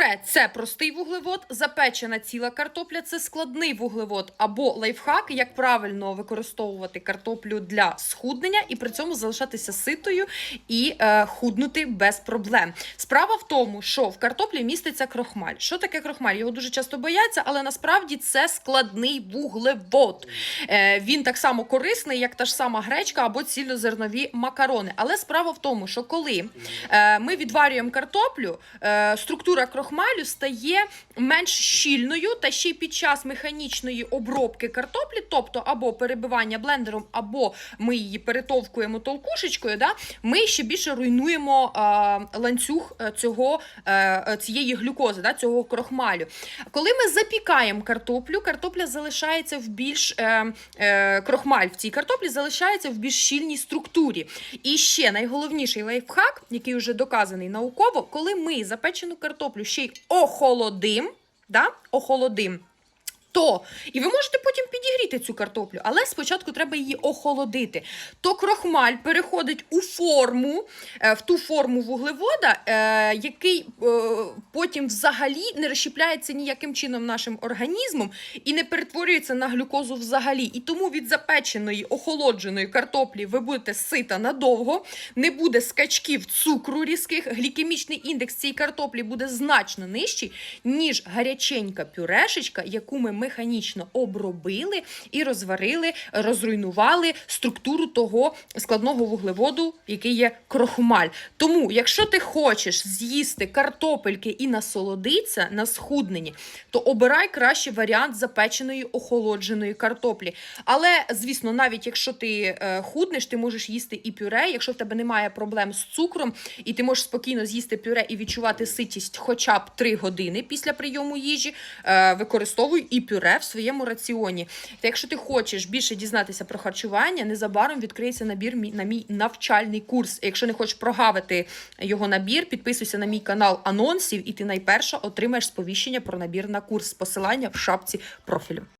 Пюре це простий вуглевод, запечена ціла картопля це складний вуглевод або лайфхак, як правильно використовувати картоплю для схуднення і при цьому залишатися ситою і е, худнути без проблем. Справа в тому, що в картоплі міститься крохмаль. Що таке крохмаль? Його дуже часто бояться, але насправді це складний вуглевод. Е, він так само корисний, як та ж сама гречка або цільнозернові макарони. Але справа в тому, що коли е, ми відварюємо картоплю, е, структура крохмалю стає менш щільною, та ще й під час механічної обробки картоплі, тобто або перебивання блендером, або ми її перетовкуємо толкушечкою, да, ми ще більше руйнуємо е, ланцюг е, цього, е, цієї глюкози, да, цього крохмалю. Коли ми запікаємо картоплю, картопля залишається в більш е, е, крохмаль в цій картоплі залишається в більш щільній структурі. І ще найголовніший лайфхак, який вже доказаний науково, коли ми запечену картоплю ще охолодим, да, охолодим. То, і ви можете потім підігріти цю картоплю, але спочатку треба її охолодити. То крохмаль переходить у форму, е, в ту форму вуглевода, е, який е, потім взагалі не розщепляється ніяким чином нашим організмом і не перетворюється на глюкозу взагалі. І тому від запеченої охолодженої картоплі ви будете сита надовго, не буде скачків цукру різких, глікемічний індекс цієї картоплі буде значно нижчий, ніж гаряченька пюрешечка, яку ми механічно обробили і розварили, розруйнували структуру того складного вуглеводу, який є крохмаль. Тому, якщо ти хочеш з'їсти картопельки і насолодитися на схудненні, то обирай краще варіант запеченої охолодженої картоплі. Але, звісно, навіть якщо ти е, худнеш, ти можеш їсти і пюре, якщо в тебе немає проблем з цукром, і ти можеш спокійно з'їсти пюре і відчувати ситість хоча б 3 години після прийому їжі, е, використовуй і пюре в своєму раціоні. Якщо ти хочеш більше дізнатися про харчування, незабаром відкриється набір на мій навчальний курс. Якщо не хочеш прогавити його набір, підписуйся на мій канал анонсів, і ти найперше отримаєш сповіщення про набір на курс. Посилання в шапці профілю.